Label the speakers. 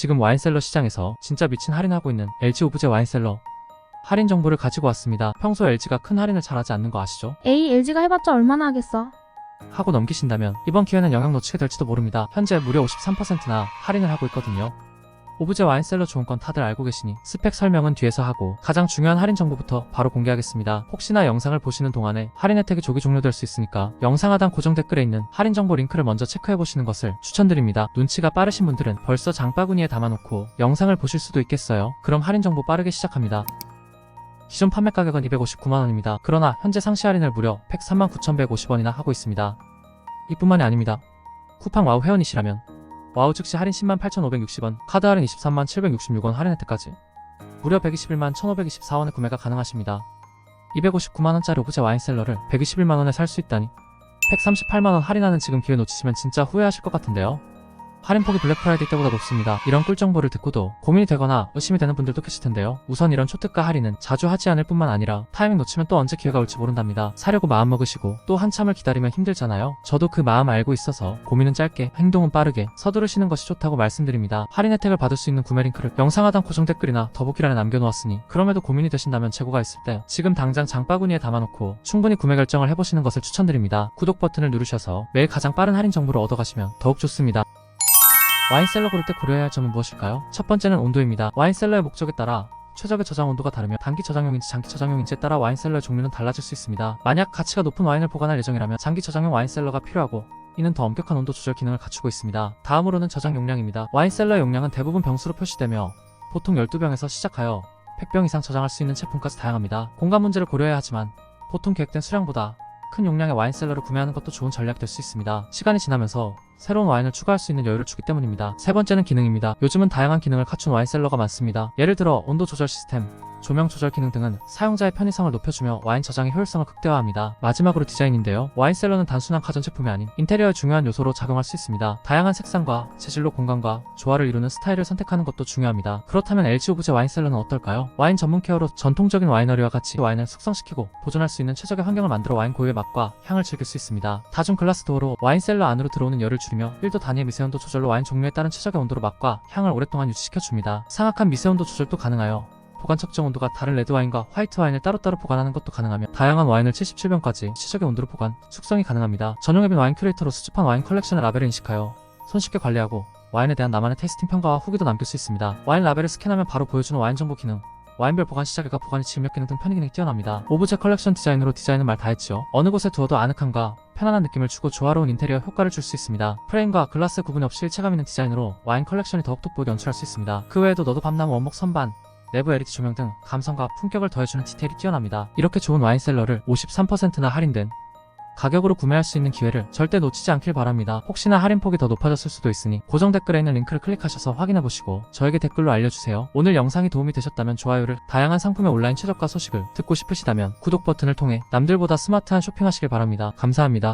Speaker 1: 지금 와인셀러 시장에서 진짜 미친 할인하고 있는 LG 오브제 와인셀러 할인 정보를 가지고 왔습니다. 평소 LG가 큰 할인을 잘하지 않는 거 아시죠?
Speaker 2: 에이, LG가 해봤자 얼마나 하겠어.
Speaker 1: 하고 넘기신다면 이번 기회는 영향 놓치게 될지도 모릅니다. 현재 무려 53%나 할인을 하고 있거든요. 오브제 와인셀러 좋은 건 다들 알고 계시니 스펙 설명은 뒤에서 하고 가장 중요한 할인 정보부터 바로 공개하겠습니다. 혹시나 영상을 보시는 동안에 할인 혜택이 조기 종료될 수 있으니까 영상 하단 고정 댓글에 있는 할인 정보 링크를 먼저 체크해 보시는 것을 추천드립니다. 눈치가 빠르신 분들은 벌써 장바구니에 담아놓고 영상을 보실 수도 있겠어요. 그럼 할인 정보 빠르게 시작합니다. 기존 판매 가격은 259만원입니다. 그러나 현재 상시 할인을 무려 139,150원이나 하고 있습니다. 이뿐만이 아닙니다. 쿠팡 와우 회원이시라면 와우 즉시 할인 10만 8,560원, 카드 할인 23만 766원 할인 혜택까지 무려 121만 1,524원의 구매가 가능하십니다. 259만원짜리 오브제 와인셀러를 121만원에 살 수 있다니 138만원 할인하는 지금 기회 놓치시면 진짜 후회하실 것 같은데요. 할인폭이 블랙프라이데이 때보다 높습니다. 이런 꿀 정보를 듣고도 고민이 되거나 의심이 되는 분들도 계실 텐데요. 우선 이런 초특가 할인은 자주 하지 않을 뿐만 아니라 타이밍 놓치면 또 언제 기회가 올지 모른답니다. 사려고 마음 먹으시고 또 한참을 기다리면 힘들잖아요. 저도 그 마음 알고 있어서 고민은 짧게, 행동은 빠르게 서두르시는 것이 좋다고 말씀드립니다. 할인 혜택을 받을 수 있는 구매 링크를 영상 하단 고정 댓글이나 더보기란에 남겨놓았으니 그럼에도 고민이 되신다면 재고가 있을 때 지금 당장 장바구니에 담아놓고 충분히 구매 결정을 해보시는 것을 추천드립니다. 구독 버튼을 누르셔서 매일 가장 빠른 할인 정보를 얻어가시면 더욱 좋습니다. 와인셀러 고를 때 고려해야 할 점은 무엇일까요? 첫 번째는 온도입니다. 와인셀러의 목적에 따라 최적의 저장 온도가 다르며 단기 저장용인지 장기 저장용인지에 따라 와인셀러의 종류는 달라질 수 있습니다. 만약 가치가 높은 와인을 보관할 예정이라면 장기 저장용 와인셀러가 필요하고 이는 더 엄격한 온도 조절 기능을 갖추고 있습니다. 다음으로는 저장 용량입니다. 와인셀러의 용량은 대부분 병수로 표시되며 보통 12병에서 시작하여 100병 이상 저장할 수 있는 제품까지 다양합니다. 공간 문제를 고려해야 하지만 보통 계획된 수량보다 큰 용량의 와인셀러를 구매하는 것도 좋은 전략이 될 수 있습니다. 시간이 지나면서 새로운 와인을 추가할 수 있는 여유를 주기 때문입니다. 세 번째는 기능입니다. 요즘은 다양한 기능을 갖춘 와인셀러가 많습니다. 예를 들어 온도 조절 시스템, 조명 조절 기능 등은 사용자의 편의성을 높여주며 와인 저장의 효율성을 극대화합니다. 마지막으로 디자인인데요. 와인셀러는 단순한 가전제품이 아닌 인테리어의 중요한 요소로 작용할 수 있습니다. 다양한 색상과 재질로 공간과 조화를 이루는 스타일을 선택하는 것도 중요합니다. 그렇다면 LG 오브제 와인셀러는 어떨까요? 와인 전문 케어로 전통적인 와이너리와 같이 와인을 숙성시키고 보존할 수 있는 최적의 환경을 만들어 와인 고유의 맛과 향을 즐길 수 있습니다. 다중 글라스 도어로 와인셀러 안으로 들어오는 열을 줄이며 1도 단위의 미세온도 조절로 와인 종류에 따른 최적의 온도로 맛과 향을 오랫동안 유지시켜줍니다. 상악한 미세온도 조절도 가능하여 보관 측정 온도가 다른 레드 와인과 화이트 와인을 따로따로 보관하는 것도 가능하며 다양한 와인을 77병까지 최적의 온도로 보관, 숙성이 가능합니다. 전용 앱인 와인 큐레이터로 수집한 와인 컬렉션의 라벨을 인식하여 손쉽게 관리하고 와인에 대한 나만의 테이스팅 평가와 후기도 남길 수 있습니다. 와인 라벨을 스캔하면 바로 보여주는 와인 정보 기능, 와인별 보관 시작일과 보관의 지음력 기능 등 편의 기능이 뛰어납니다. 오브제 컬렉션 디자인으로 디자인은 말 다했죠. 어느 곳에 두어도 아늑함과 편안한 느낌을 주고 조화로운 인테리어 효과를 줄 수 있습니다. 프레임과 글라스 구분 없이 일체감 있는 디자인으로 와인 컬렉션이 더욱 돋보이게 연출할 수 있습니다. 그 외에도 너도 밤나무 원목 선반, 내부 LED 조명 등 감성과 품격을 더해주는 디테일이 뛰어납니다. 이렇게 좋은 와인셀러를 53%나 할인된 가격으로 구매할 수 있는 기회를 절대 놓치지 않길 바랍니다. 혹시나 할인폭이 더 높아졌을 수도 있으니 고정 댓글에 있는 링크를 클릭하셔서 확인해보시고 저에게 댓글로 알려주세요. 오늘 영상이 도움이 되셨다면 좋아요를 다양한 상품의 온라인 최저가 소식을 듣고 싶으시다면 구독 버튼을 통해 남들보다 스마트한 쇼핑하시길 바랍니다. 감사합니다.